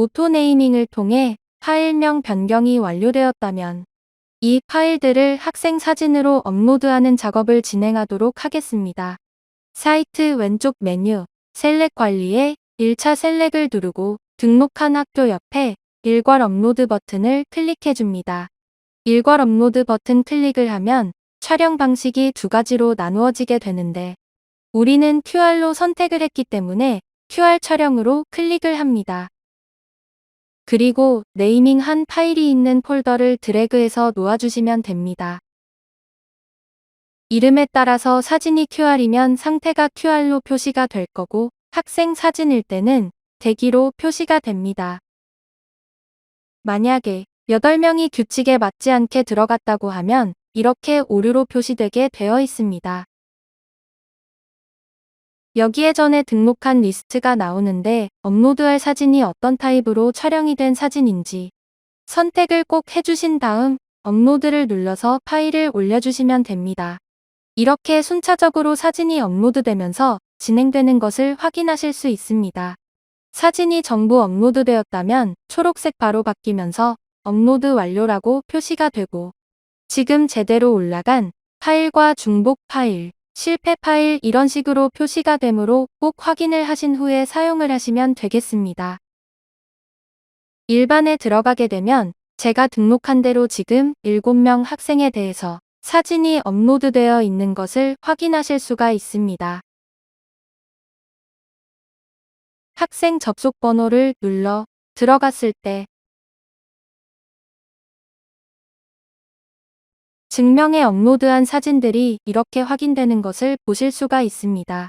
오토 네이밍을 통해 파일명 변경이 완료되었다면 이 파일들을 학생 사진으로 업로드하는 작업을 진행하도록 하겠습니다. 사이트 왼쪽 메뉴 셀렉 관리에 1차 셀렉을 누르고 등록한 학교 옆에 일괄 업로드 버튼을 클릭해 줍니다. 일괄 업로드 버튼 클릭을 하면 촬영 방식이 두 가지로 나누어지게 되는데 우리는 QR로 선택을 했기 때문에 QR 촬영으로 클릭을 합니다. 그리고 네이밍한 파일이 있는 폴더를 드래그해서 놓아주시면 됩니다. 이름에 따라서 사진이 QR이면 상태가 QR로 표시가 될 거고 학생 사진일 때는 대기로 표시가 됩니다. 만약에 8명이 규칙에 맞지 않게 들어갔다고 하면 이렇게 오류로 표시되게 되어 있습니다. 여기에 전에 등록한 리스트가 나오는데 업로드할 사진이 어떤 타입으로 촬영이 된 사진인지 선택을 꼭 해주신 다음 업로드를 눌러서 파일을 올려주시면 됩니다. 이렇게 순차적으로 사진이 업로드되면서 진행되는 것을 확인하실 수 있습니다. 사진이 전부 업로드되었다면 초록색 바로 바뀌면서 업로드 완료라고 표시가 되고 지금 제대로 올라간 파일과 중복 파일, 실패 파일 이런 식으로 표시가 되므로 꼭 확인을 하신 후에 사용을 하시면 되겠습니다. 일반에 들어가게 되면 제가 등록한 대로 지금 7명 학생에 대해서 사진이 업로드되어 있는 것을 확인하실 수가 있습니다. 학생 접속 번호를 눌러 들어갔을 때 증명에 업로드한 사진들이 이렇게 확인되는 것을 보실 수가 있습니다.